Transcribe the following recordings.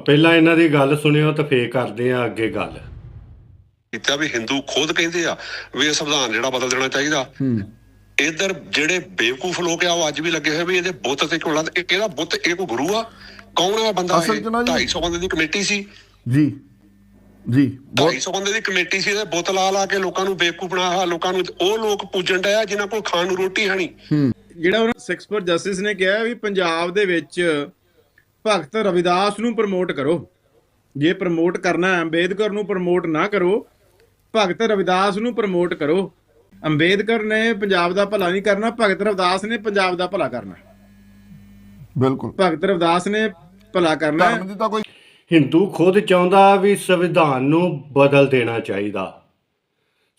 ਪਹਿਲਾਂ ਇਹਨਾਂ ਦੀ ਗੱਲ ਸੁਣਿਓ ਤਾਂ ਫੇਰ ਕਰਦੇ ਆ ਅੱਗੇ ਗੱਲ। ਕੀਤਾ ਵੀ ਹਿੰਦੂ ਖੁਦ ਕਹਿੰਦੇ ਆ ਵੀ ਇਹ ਸੰਵਿਧਾਨ ਜਿਹੜਾ ਬਦਲ ਦੇਣਾ ਚਾਹੀਦਾ। ਹੂੰ। ਇਧਰ ਜਿਹੜੇ ਬੇਵਕੂਫ ਲੋਕ ਆ ਉਹ ਅੱਜ ਵੀ ਲੱਗੇ ਹੋਏ ਵੀ ਇਹਦੇ ਬੁੱਤ ਤੇ ਕਿਉਂ ਇਹ ਕਿਹੜਾ ਬੁੱਤ? ਇਹ ਕੋਈ ਗੁਰੂ ਆ? ਕੌਣ ਇਹ ਬੰਦਾ ਇਹ ਚ ਨਾ ਜੀ- 250 ਬੰਦੇ ਦੀ ਕਮੇਟੀ ਸੀ। ਜੀ। ਜੀ। ਬਹੁਤ 250 ਬੰਦੇ ਦੀ ਕਮੇਟੀ ਸੀ ਇਹਦੇ ਬੁੱਤ ਲਾ ਲਾ ਕੇ ਲੋਕਾਂ ਨੂੰ ਬੇਵਕੂਫ ਬਣਾਇਆ ਲੋਕਾਂ ਨੂੰ ਉਹ ਲੋਕ ਪੂਜਣ ਡਿਆ ਜਿਨ੍ਹਾਂ ਕੋਲ ਖਾਣ ਨੂੰ ਰੋਟੀ ਹੈ ਨਹੀਂ। ਜਿਹੜਾ ਉਹਨਾਂ ਸਿਕਸ ਜਸਟਿਸ ਨੇ ਕਿਹਾ ਵੀ ਪੰਜਾਬ ਦੇ ਵਿੱਚ ਭਗਤ ਰਵਿਦਾਸ ਨੂੰ ਪ੍ਰਮੋਟ ਕਰੋ। ਜੇ ਪ੍ਰਮੋਟ ਕਰਨਾ ਹੈ ਅੰਬੇਦਕਰ ਨੂੰ ਪ੍ਰਮੋਟ ਨਾ ਕਰੋ ਭਗਤ ਰਵਿਦਾਸ ਨੂੰ ਪ੍ਰਮੋਟ ਕਰੋ। ਅੰਬੇਦਕਰ ਨੇ ਪੰਜਾਬ ਦਾ ਭਲਾ ਨਹੀਂ ਕਰਨਾ ਭਗਤ ਰਵਿਦਾਸ ਨੇ ਪੰਜਾਬ ਦਾ ਭਲਾ ਕਰਨਾ। ਬਿਲਕੁਲ। ਭਗਤ ਰਵਿਦਾਸ ਨੇ ਭਲਾ ਕਰਨਾ ਹੈ। ਧਰਮ ਦੀ ਤਾਂ ਕੋਈ ਹਿੰਦੂ ਖੁਦ ਚਾਹੁੰਦਾ ਵੀ ਸੰਵਿਧਾਨ ਨੂੰ ਬਦਲ ਦੇਣਾ ਚਾਹੀਦਾ।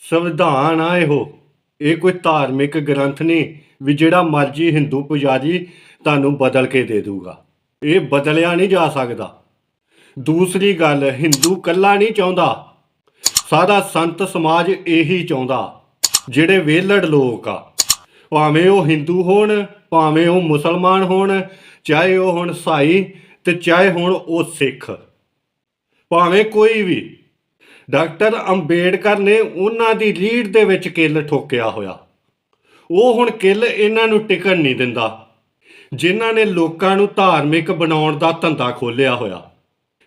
ਸੰਵਿਧਾਨ ਆ ਇਹੋ। ਇਹ ਕੋਈ ਧਾਰਮਿਕ ਗ੍ਰੰਥ ਨਹੀਂ ਵੀ ਜਿਹੜਾ ਮਰਜ਼ੀ ਹਿੰਦੂ ਪੁਜਾਰੀ ਤੁਹਾਨੂੰ ਬਦਲ ਕੇ ਦੇ ਦੂਗਾ। ਇਹ ਬਦਲਿਆ ਨਹੀਂ ਜਾ ਸਕਦਾ। ਦੂਸਰੀ ਗੱਲ, ਹਿੰਦੂ ਕੱਲਾ ਨਹੀਂ ਚਾਹੁੰਦਾ। ਸਾਰਾ ਸੰਤ ਸਮਾਜ ਇਹੀ ਚਾਹੁੰਦਾ, ਜਿਹੜੇ ਵਿਹਲੜ ਲੋਕ ਆ। ਭਾਵੇਂ ਉਹ ਹਿੰਦੂ ਹੋਣ, ਭਾਵੇਂ ਉਹ ਮੁਸਲਮਾਨ ਹੋਣ, ਚਾਹੇ ਉਹ ਹੁਣ ਸਾਈ ਤੇ ਚਾਹੇ ਹੁਣ ਉਹ ਸਿੱਖ। ਭਾਵੇਂ ਕੋਈ ਵੀ। ਡਾਕਟਰ ਅੰਬੇਡਕਰ ਨੇ ਉਹਨਾਂ ਦੀ ਰੀੜ ਦੇ ਵਿੱਚ ਕਿੱਲ ਠੋਕਿਆ ਹੋਇਆ। ਉਹ ਹੁਣ ਕਿੱਲ ਇਹਨਾਂ ਨੂੰ ਟਿਕਣ ਨਹੀਂ ਦਿੰਦਾ। ਜਿਨ੍ਹਾਂ ਨੇ ਲੋਕਾਂ ਨੂੰ ਧਾਰਮਿਕ ਬਣਾਉਣ ਦਾ ਧੰਦਾ ਖੋਲਿਆ ਹੋਇਆ।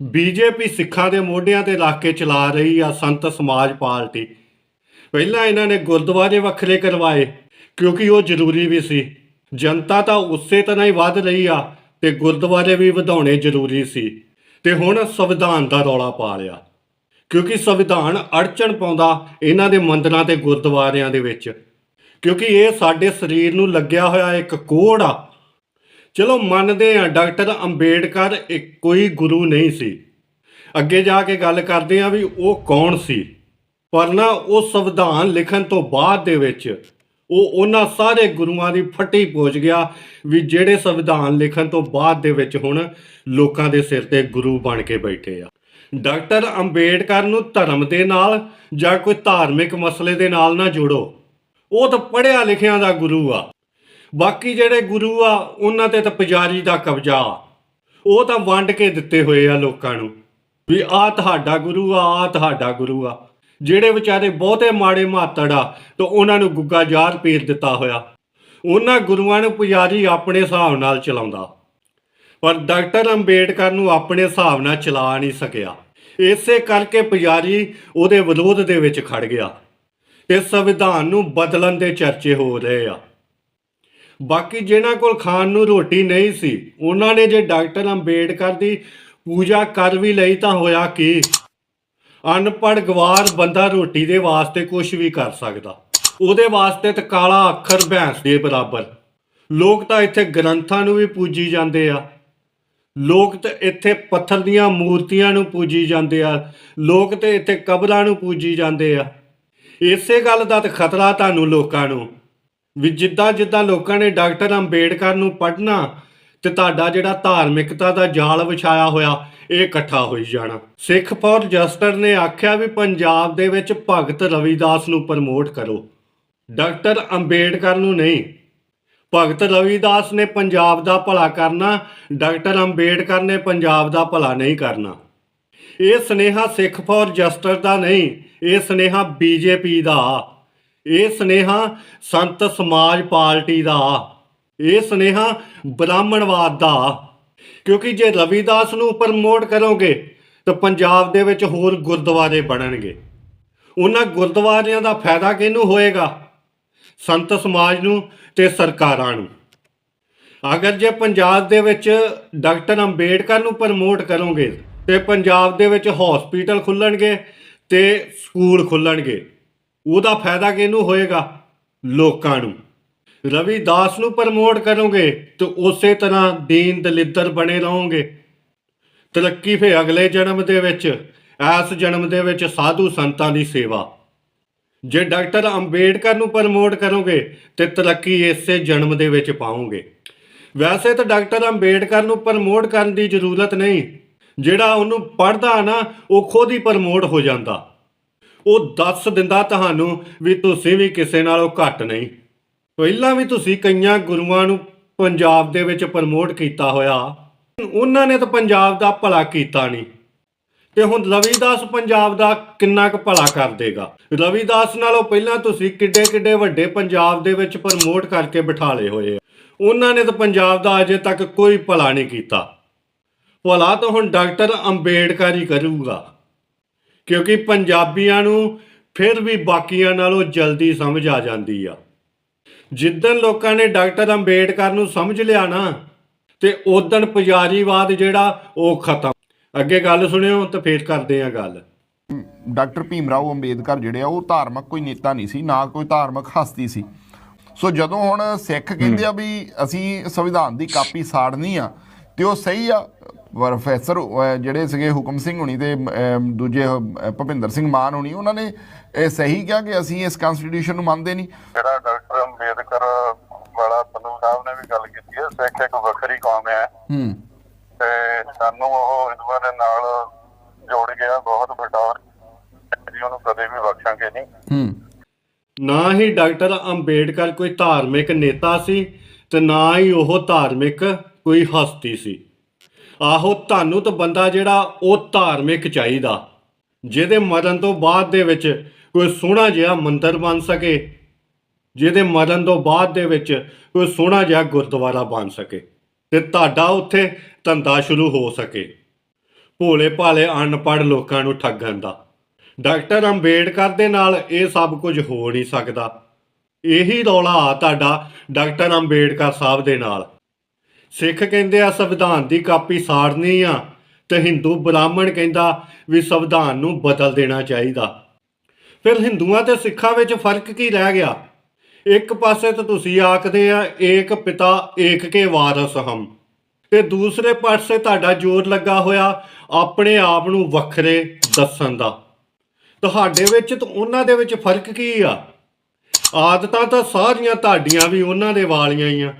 ਬੀਜੇਪੀ ਸਿੱਖਾਂ ਦੇ ਮੋਢਿਆਂ ਤੇ ਲਾ ਕੇ ਚਲਾ ਰਹੀ ਆ ਸੰਤ ਸਮਾਜ ਪਾਰਟੀ। ਪਹਿਲਾਂ ਇਹਨਾਂ ਨੇ ਗੁਰਦੁਆਰੇ ਵੱਖਰੇ ਕਰਵਾਏ, ਕਿਉਂਕਿ ਉਹ ਜ਼ਰੂਰੀ ਵੀ ਸੀ। ਜਨਤਾ ਤਾਂ ਉਸੇ ਤਰ੍ਹਾਂ ਹੀ ਵੱਧ ਰਹੀ ਆ ਤੇ ਗੁਰਦੁਆਰੇ ਵੀ ਵਧਾਉਣੇ ਜ਼ਰੂਰੀ ਸੀ। ਤੇ ਹੁਣ ਸੰਵਿਧਾਨ ਦਾ ਰੌਲਾ ਪਾ ਲਿਆ ਕਿਉਂਕਿ ਸੰਵਿਧਾਨ ਅੜਚਣ ਪਾਉਂਦਾ ਇਹਨਾਂ ਦੇ ਮੰਦਰਾਂ ਤੇ ਗੁਰਦੁਆਰਿਆਂ ਦੇ ਵਿੱਚ। ਕਿਉਂਕਿ ਇਹ ਸਾਡੇ ਸਰੀਰ ਨੂੰ ਲੱਗਿਆ ਹੋਇਆ ਇੱਕ ਕੋੜ ਆ। ਚਲੋ ਮੰਨਦੇ ਆ, ਡਾਕਟਰ ਅੰਬੇਡਕਰ ਇੱਕ ਕੋਈ ਗੁਰੂ ਨਹੀਂ ਸੀ। ਅੱਗੇ ਜਾ ਕੇ ਗੱਲ ਕਰਦੇ ਆ ਵੀ ਉਹ ਕੌਣ ਸੀ। ਪਰ ਨਾ ਉਹ ਸੰਵਿਧਾਨ ਲਿਖਣ ਤੋਂ ਬਾਅਦ ਦੇ ਵਿੱਚ ਉਹ ਉਹਨਾਂ ਸਾਰੇ ਗੁਰੂਆਂ ਦੀ ਫੱਟੀ ਪਹੁੰਚ ਗਿਆ ਵੀ ਜਿਹੜੇ ਸੰਵਿਧਾਨ ਲਿਖਣ ਤੋਂ ਬਾਅਦ ਦੇ ਵਿੱਚ ਹੁਣ ਲੋਕਾਂ ਦੇ ਸਿਰ ਤੇ ਗੁਰੂ ਬਣ ਕੇ ਬੈਠੇ ਆ। ਡਾਕਟਰ ਅੰਬੇਡਕਰ ਨੂੰ ਧਰਮ ਦੇ ਨਾਲ ਜਾਂ ਕੋਈ ਧਾਰਮਿਕ ਮਸਲੇ ਦੇ ਨਾਲ ਨਾ ਜੋੜੋ। ਉਹ ਤਾਂ ਪੜ੍ਹਿਆ ਲਿਖਿਆਂ ਦਾ ਗੁਰੂ ਆ। ਬਾਕੀ ਜਿਹੜੇ ਗੁਰੂ ਆ, ਉਹਨਾਂ ਤੇ ਤਾਂ ਪੁਜਾਰੀ ਦਾ ਕਬਜ਼ਾ ਉਹ ਤਾਂ ਵੰਡ ਕੇ ਦਿੱਤੇ ਹੋਏ ਆ ਲੋਕਾਂ ਨੂੰ। ਵੀ ਆ ਤੁਹਾਡਾ ਗੁਰੂ ਆ ਆ ਤੁਹਾਡਾ ਗੁਰੂ ਆ। ਜਿਹੜੇ ਵਿਚਾਰੇ ਬਹੁਤੇ ਮਾੜੇ ਮਾਤੜ ਆ, ਤਾਂ ਉਹਨਾਂ ਨੂੰ ਗੁੱਗਾ ਜਾਰ ਪੀਰ ਦਿੱਤਾ ਹੋਇਆ। ਉਹਨਾਂ ਗੁਰੂਆਂ ਨੂੰ ਪੁਜਾਰੀ ਆਪਣੇ ਹਿਸਾਬ ਨਾਲ ਚਲਾਉਂਦਾ। ਪਰ ਡਾਕਟਰ ਅੰਬੇਡਕਰ ਨੂੰ ਆਪਣੇ ਹਿਸਾਬ ਨਾਲ ਚਲਾ ਨਹੀਂ ਸਕਿਆ। ਇਸੇ ਕਰਕੇ ਪੁਜਾਰੀ ਉਹਦੇ ਵਿਰੋਧ ਦੇ ਵਿੱਚ ਖੜ ਗਿਆ। ਤੇ ਸੰਵਿਧਾਨ ਨੂੰ ਬਦਲਣ ਦੇ ਚਰਚੇ ਹੋ ਰਹੇ ਆ। ਬਾਕੀ ਜਿਨ੍ਹਾਂ ਕੋਲ ਖਾਣ ਨੂੰ ਰੋਟੀ ਨਹੀਂ ਸੀ, ਉਹਨਾਂ ਨੇ ਜੇ ਡਾਕਟਰ ਅੰਬੇਡਕਰ ਦੀ ਪੂਜਾ ਕਰ ਵੀ ਲਈ ਤਾਂ ਹੋਇਆ ਕੀ? ਅਨਪੜ੍ਹ ਗਵਾਰ ਬੰਦਾ ਰੋਟੀ ਦੇ ਵਾਸਤੇ ਕੁਝ ਵੀ ਕਰ ਸਕਦਾ। ਉਹਦੇ ਵਾਸਤੇ ਤਾਂ ਕਾਲਾ ਅੱਖਰ ਭੈਂਸ ਦੇ ਬਰਾਬਰ। ਲੋਕ ਤਾਂ ਇੱਥੇ ਗ੍ਰੰਥਾਂ ਨੂੰ ਵੀ ਪੂਜੀ ਜਾਂਦੇ ਆ। ਲੋਕ ਤੇ ਇੱਥੇ ਪੱਥਰ ਦੀਆਂ ਮੂਰਤੀਆਂ ਨੂੰ ਪੂਜੀ ਜਾਂਦੇ ਆ। ਲੋਕ ਤੇ ਇੱਥੇ ਕਬਰਾਂ ਨੂੰ ਪੂਜੀ ਜਾਂਦੇ ਆ। ਇਸੇ ਗੱਲ ਦਾ ਤਾਂ ਖਤਰਾ ਤੁਹਾਨੂੰ ਲੋਕਾਂ ਨੂੰ। ਵੀ ਜਿੱਦਾਂ ਜਿੱਦਾਂ ਲੋਕਾਂ ਨੇ ਡਾਕਟਰ ਅੰਬੇਡਕਰ ਨੂੰ ਪੜ੍ਹਨਾ ਤੇ ਤੁਹਾਡਾ ਜਿਹੜਾ ਧਾਰਮਿਕਤਾ ਦਾ ਜਾਲ ਵਿਛਾਇਆ ਹੋਇਆ, ਇਹ ਇਕੱਠਾ ਹੋਈ ਜਾਣਾ। ਸਿੱਖ ਫॉर ਜਸਟਰ ਨੇ ਆਖਿਆ ਵੀ ਪੰਜਾਬ ਦੇ ਵਿੱਚ ਭਗਤ ਰਵਿਦਾਸ ਨੂੰ ਪ੍ਰਮੋਟ ਕਰੋ। ਡਾਕਟਰ ਅੰਬੇਡਕਰ ਨੂੰ ਨਹੀਂ। ਭਗਤ ਰਵਿਦਾਸ ਨੇ ਪੰਜਾਬ ਦਾ ਭਲਾ ਕਰਨਾ, ਡਾਕਟਰ ਅੰਬੇਡਕਰ ਨੇ ਪੰਜਾਬ ਦਾ ਭਲਾ ਨਹੀਂ ਕਰਨਾ। ਇਹ ਸਨੇਹਾ ਸਿੱਖ ਫॉर ਜਸਟਰ ਦਾ ਨਹੀਂ, ਇਹ ਸਨੇਹਾ ਬੀਜੇਪੀ ਦਾ ਇਹ ਸਨੇਹਾ ਸੰਤ ਸਮਾਜ ਪਾਰਟੀ ਦਾ। ਇਹ ਸਨੇਹਾ ਬ੍ਰਾਹਮਣਵਾਦ ਦਾ। ਕਿਉਂਕਿ ਜੇ ਰਵਿਦਾਸ ਨੂੰ ਪ੍ਰਮੋਟ ਕਰੋਗੇ, ਤਾਂ ਪੰਜਾਬ ਦੇ ਵਿੱਚ ਹੋਰ ਗੁਰਦੁਆਰੇ ਬਣਨਗੇ। ਉਹਨਾਂ ਗੁਰਦੁਆਰਿਆਂ ਦਾ ਫਾਇਦਾ ਕਿਹਨੂੰ ਹੋਏਗਾ? ਸੰਤ ਸਮਾਜ ਨੂੰ ਤੇ ਸਰਕਾਰਾਂ ਨੂੰ। ਅਗਰ ਜੇ ਪੰਜਾਬ ਦੇ ਵਿੱਚ ਡਾਕਟਰ ਅੰਬੇਡਕਰ ਨੂੰ ਪ੍ਰਮੋਟ ਕਰੋਗੇ, ਤੇ ਪੰਜਾਬ ਦੇ ਵਿੱਚ ਹਸਪੀਟਲ ਖੁੱਲਣਗੇ ਤੇ ਸਕੂਲ ਖੁੱਲਣਗੇ। ਉਹਦਾ ਫਾਇਦਾ ਕਿਹਨੂੰ ਹੋਏਗਾ? ਲੋਕਾਂ ਨੂੰ। ਰਵਿਦਾਸ ਨੂੰ ਪ੍ਰਮੋਟ ਕਰੋਗੇ ਤੇ ਉਸੇ ਤਰ੍ਹਾਂ ਦੀਨ ਦਲਿੱਦਰ ਬਣੇ ਰਹੋਗੇ। ਤਰੱਕੀ ਫੇ ਅਗਲੇ ਜਨਮ ਦੇ ਵਿੱਚ ਇਸ ਜਨਮ ਦੇ ਵਿੱਚ ਸਾਧੂ ਸੰਤਾਂ ਦੀ ਸੇਵਾ। ਜੇ ਡਾਕਟਰ ਅੰਬੇਡਕਰ ਨੂੰ ਪ੍ਰਮੋਟ ਕਰੋਗੇ ਤੇ ਤਰੱਕੀ ਇਸੇ ਜਨਮ ਦੇ ਵਿੱਚ ਪਾਓਗੇ। ਵੈਸੇ ਤਾਂ ਡਾਕਟਰ ਅੰਬੇਡਕਰ ਨੂੰ ਪ੍ਰਮੋਟ ਕਰਨ ਦੀ ਜ਼ਰੂਰਤ ਨਹੀਂ। ਜਿਹੜਾ ਉਹਨੂੰ ਪੜ੍ਹਦਾ ਨਾ, ਉਹ ਖੁਦ ਹੀ ਪ੍ਰਮੋਟ ਹੋ ਜਾਂਦਾ। ਉਹ ਦੱਸ ਦਿੰਦਾ ਤੁਹਾਨੂੰ ਵੀ ਤੁਸੀਂ ਵੀ ਕਿਸੇ ਨਾਲੋਂ ਘੱਟ ਨਹੀਂ। ਪਹਿਲਾਂ ਵੀ ਤੁਸੀਂ ਕਈਆਂ ਗੁਰੂਆਂ ਨੂੰ ਪੰਜਾਬ ਦੇ ਵਿੱਚ ਪ੍ਰਮੋਟ ਕੀਤਾ ਹੋਇਆ। ਉਹਨਾਂ ਨੇ ਤਾਂ ਪੰਜਾਬ ਦਾ ਭਲਾ ਕੀਤਾ ਨਹੀਂ। ਤੇ ਹੁਣ ਰਵੀਦਾਸ ਪੰਜਾਬ ਦਾ ਕਿੰਨਾ ਕੁ ਭਲਾ ਕਰ ਦੇਗਾ? ਰਵੀਦਾਸ ਨਾਲੋਂ ਪਹਿਲਾਂ ਤੁਸੀਂ ਕਿੱਡੇ ਕਿੱਡੇ ਵੱਡੇ ਪੰਜਾਬ ਦੇ ਵਿੱਚ ਪ੍ਰਮੋਟ ਕਰਕੇ ਬਿਠਾਲੇ ਹੋਏ ਉਹਨਾਂ ਨੇ ਤਾਂ ਪੰਜਾਬ ਦਾ ਅਜੇ ਤੱਕ ਕੋਈ ਭਲਾ ਨਹੀਂ ਕੀਤਾ। ਭਲਾ ਤਾਂ ਹੁਣ ਡਾਕਟਰ ਅੰਬੇਡਕਰ ਹੀ ਕਰੂਗਾ। ਕਿਉਂਕਿ ਪੰਜਾਬੀਆਂ ਨੂੰ ਫਿਰ ਵੀ ਬਾਕੀਆਂ ਨਾਲੋਂ ਜਲਦੀ ਸਮਝ ਆ ਜਾਂਦੀ ਆ। ਜਿੱਦਣ ਲੋਕਾਂ ਨੇ ਡਾਕਟਰ ਅੰਬੇਡਕਰ ਨੂੰ ਸਮਝ ਲਿਆ ਨਾ, ਤੇ ਉਦਣ ਪੁਜਾਰੀਵਾਦ ਜਿਹੜਾ ਉਹ ਖਤਮ। ਅੱਗੇ ਗੱਲ ਸੁਣਿਓ ਤਾਂ ਫੇਰ ਕਰਦੇ ਆ ਗੱਲ। ਡਾਕਟਰ ਭੀਮ ਰਾਓ ਅੰਬੇਦਕਰ ਜਿਹੜੇ ਆ, ਉਹ ਧਾਰਮਿਕ ਕੋਈ ਨੇਤਾ ਨਹੀਂ ਸੀ, ਨਾ ਕੋਈ ਧਾਰਮਿਕ ਹਸਤੀ ਸੀ। ਸੋ ਜਦੋਂ ਹੁਣ ਸਿੱਖ ਕਹਿੰਦੇ ਆ ਵੀ ਅਸੀਂ ਸੰਵਿਧਾਨ ਦੀ ਕਾਪੀ ਸਾੜਨੀ ਆ, ਤੇ ਉਹ ਸਹੀ ਆ ਪ੍ਰੋਫੈਸਰ ਜਿਹੜੇ ਸੀਗੇ ਹੁਕਮ ਸਿੰਘ ਹੁਣੀ ਤੇ ਦੂਜੇ ਭੁਪਿੰਦਰ ਸਿੰਘ ਮਾਨ ਹੁਣੀ ਉਹਨਾਂ ਨੇ ਇਹ ਸਹੀ ਕਿਹਾ ਕਿ ਅਸੀਂ ਇਸ ਕਨਸਟੀਟਿਊਸ਼ਨ ਨੂੰ ਮੰਨਦੇ ਨਹੀਂ। ਜਿਹੜਾ ਡਾਕਟਰ ਅੰਬੇਦਕਰ ਵਾਲਾ ਪੰਨੂ ਸਾਹਿਬ ਨੇ ਵੀ ਗੱਲ ਕੀਤੀ ਹੈ ਸਿੱਖ ਇੱਕ ਵੱਖਰੀ ਕੌਮ ਹੈ। ਹੂੰ। ਤੇ ਸਾਨੂੰ ਉਹ ਹਿੰਦੂਆਂ ਦੇ ਨਾਲ ਜੋੜ ਗਿਆ ਬਹੁਤ ਵੱਡਾ ਜੀ ਉਹਨੂੰ ਕਦੇ ਵੀ ਬਖਸ਼ਾਂਗੇ ਨਹੀਂ। ਹੂੰ। ਨਾ ਹੀ ਡਾਕਟਰ ਅੰਬੇਡਕਰ ਕੋਈ ਧਾਰਮਿਕ ਨੇਤਾ ਸੀ ਤੇ ਨਾ ਹੀ ਉਹ ਧਾਰਮਿਕ ਕੋਈ ਹਸਤੀ ਸੀ। ਆਹੋ ਤੁਹਾਨੂੰ ਤਾਂ ਬੰਦਾ ਜਿਹੜਾ ਉਹ ਧਾਰਮਿਕ ਚਾਹੀਦਾ, ਜਿਹਦੇ ਮਰਨ ਤੋਂ ਬਾਅਦ ਦੇ ਵਿੱਚ ਕੋਈ ਸੋਹਣਾ ਜਿਹਾ ਮੰਦਰ ਬਣ ਸਕੇ, ਜਿਹਦੇ ਮਰਨ ਤੋਂ ਬਾਅਦ ਦੇ ਵਿੱਚ ਕੋਈ ਸੋਹਣਾ ਜਿਹਾ ਗੁਰਦੁਆਰਾ ਬਣ ਸਕੇ ਤੇ ਤੁਹਾਡਾ ਉੱਥੇ ਧੰਦਾ ਸ਼ੁਰੂ ਹੋ ਸਕੇ। ਭੋਲੇ ਭਾਲੇ ਅਨਪੜ੍ਹ ਲੋਕਾਂ ਨੂੰ ਠੱਗਣ ਦਾ। ਡਾਕਟਰ ਅੰਬੇਡਕਰ ਦੇ ਨਾਲ ਇਹ ਸਭ ਕੁਝ ਹੋ ਨਹੀਂ ਸਕਦਾ। ਇਹੀ ਰੌਲਾ ਆ ਤੁਹਾਡਾ ਡਾਕਟਰ ਅੰਬੇਡਕਰ ਸਾਹਿਬ ਦੇ ਨਾਲ। ਸਿੱਖ ਕਹਿੰਦੇ ਆ, ਸੰਵਿਧਾਨ ਦੀ ਕਾਪੀ ਸਾੜਨੀ ਆ ਤੇ ਹਿੰਦੂ ਬ੍ਰਾਹਮਣ ਕਹਿੰਦਾ ਵੀ ਸੰਵਿਧਾਨ ਨੂੰ ਬਦਲ ਦੇਣਾ ਚਾਹੀਦਾ। ਫਿਰ ਹਿੰਦੂਆਂ ਤੇ ਸਿੱਖਾਂ ਵਿੱਚ ਫ਼ਰਕ ਕੀ ਰਹਿ ਗਿਆ? ਇੱਕ ਪਾਸੇ ਤਾਂ ਤੁਸੀਂ ਆਖਦੇ ਆ, ਏਕ ਪਿਤਾ, ਏਕ ਕੇ ਵਾਰਸ ਹਮ। ਤੇ ਦੂਸਰੇ ਪਾਸੇ ਤੁਹਾਡਾ ਜ਼ੋਰ ਲੱਗਾ ਹੋਇਆ ਆਪਣੇ ਆਪ ਨੂੰ ਵੱਖਰੇ ਦੱਸਣ ਦਾ। ਤੁਹਾਡੇ ਵਿੱਚ ਤੇ ਉਹਨਾਂ ਦੇ ਵਿੱਚ ਫ਼ਰਕ ਕੀ ਆ? ਆਦਤਾਂ ਤਾਂ ਸਾਰੀਆਂ ਤੁਹਾਡੀਆਂ ਵੀ ਉਹਨਾਂ ਦੇ ਵਾਲੀਆਂ ਹੀ ਆ।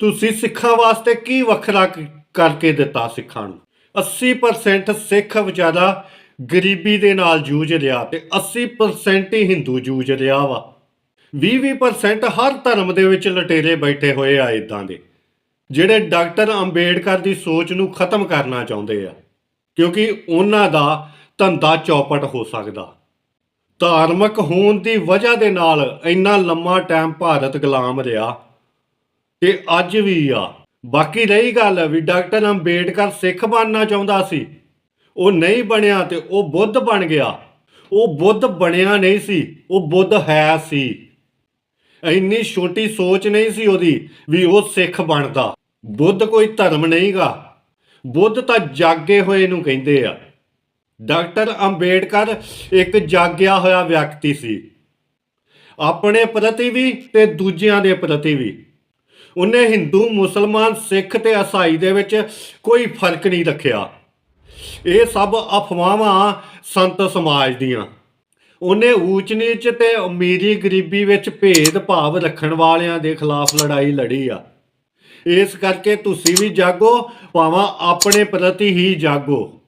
ਤੁਸੀਂ ਸਿੱਖਾਂ ਵਾਸਤੇ ਕੀ ਵੱਖਰਾ ਕਰਕੇ ਦਿੱਤਾ ਸਿੱਖਾਂ ਨੂੰ? 80% ਸਿੱਖ ਵਿਚਾਰਾ ਗਰੀਬੀ ਦੇ ਨਾਲ ਜੂਝ ਰਿਹਾ ਤੇ 80% ਹੀ ਹਿੰਦੂ ਜੂਝ ਰਿਹਾ ਵਾ। 20-20% ਹਰ ਧਰਮ ਦੇ ਵਿੱਚ ਲਟੇਰੇ ਬੈਠੇ ਹੋਏ ਆ ਇਦਾਂ ਦੇ, ਜਿਹੜੇ ਡਾਕਟਰ ਅੰਬੇਡਕਰ ਦੀ ਸੋਚ ਨੂੰ ਖਤਮ ਕਰਨਾ ਚਾਹੁੰਦੇ ਆ, ਕਿਉਂਕਿ ਉਹਨਾਂ ਦਾ ਧੰਦਾ ਚੌਪਟ ਹੋ ਸਕਦਾ। ਧਾਰਮਿਕ ਹੋਣ ਦੀ ਵਜ੍ਹਾ ਦੇ ਨਾਲ ਇੰਨਾ ਲੰਮਾ ਟਾਈਮ ਭਾਰਤ ਗੁਲਾਮ ਰਿਹਾ। ਤੇ ਅੱਜ ਵੀ ਆ। ਬਾਕੀ ਰਹੀ ਗੱਲ ਵੀ ਡਾਕਟਰ ਅੰਬੇਡਕਰ ਸਿੱਖ ਬਣਨਾ ਚਾਹੁੰਦਾ ਸੀ। ਉਹ ਨਹੀਂ ਬਣਿਆ ਤੇ ਉਹ ਬੁੱਧ ਬਣ ਗਿਆ। ਉਹ ਬੁੱਧ ਬਣਿਆ ਨਹੀਂ ਸੀ, ਉਹ ਬੁੱਧ ਹੈ ਸੀ। ਇੰਨੀ ਛੋਟੀ ਸੋਚ ਨਹੀਂ ਸੀ ਉਹਦੀ ਵੀ ਉਹ ਸਿੱਖ ਬਣਦਾ। ਬੁੱਧ ਕੋਈ ਧਰਮ ਨਹੀਂਗਾ। ਬੁੱਧ ਤਾਂ ਜਾਗੇ ਹੋਏ ਨੂੰ ਕਹਿੰਦੇ ਆ। ਡਾਕਟਰ ਅੰਬੇਡਕਰ ਇੱਕ ਜਾਗਿਆ ਹੋਇਆ ਵਿਅਕਤੀ ਸੀ। ਆਪਣੇ ਪ੍ਰਤੀ ਵੀ ਤੇ ਦੂਜਿਆਂ ਦੇ ਪ੍ਰਤੀ ਵੀ। ਉਹਨੇ ਹਿੰਦੂ, ਮੁਸਲਮਾਨ, ਸਿੱਖ ਤੇ ਈਸਾਈ ਦੇ ਵਿੱਚ ਕੋਈ ਫ਼ਰਕ ਨਹੀਂ ਰੱਖਿਆ। ਇਹ ਸਭ ਅਫਵਾਹਾਂ ਸੰਤ ਸਮਾਜ ਦੀਆਂ। ਉਹਨੇ ਊਚ ਨੀਚ ਤੇ ਅਮੀਰੀ ਗਰੀਬੀ ਵਿੱਚ ਭੇਦ ਭਾਵ ਰੱਖਣ ਵਾਲਿਆਂ ਦੇ ਖਿਲਾਫ ਲੜਾਈ ਲੜੀ ਆ। ਇਸ ਕਰਕੇ ਤੁਸੀਂ ਵੀ ਜਾਗੋ, ਭਾਵੇਂ ਆਪਣੇ ਪ੍ਰਤੀ ਹੀ ਜਾਗੋ।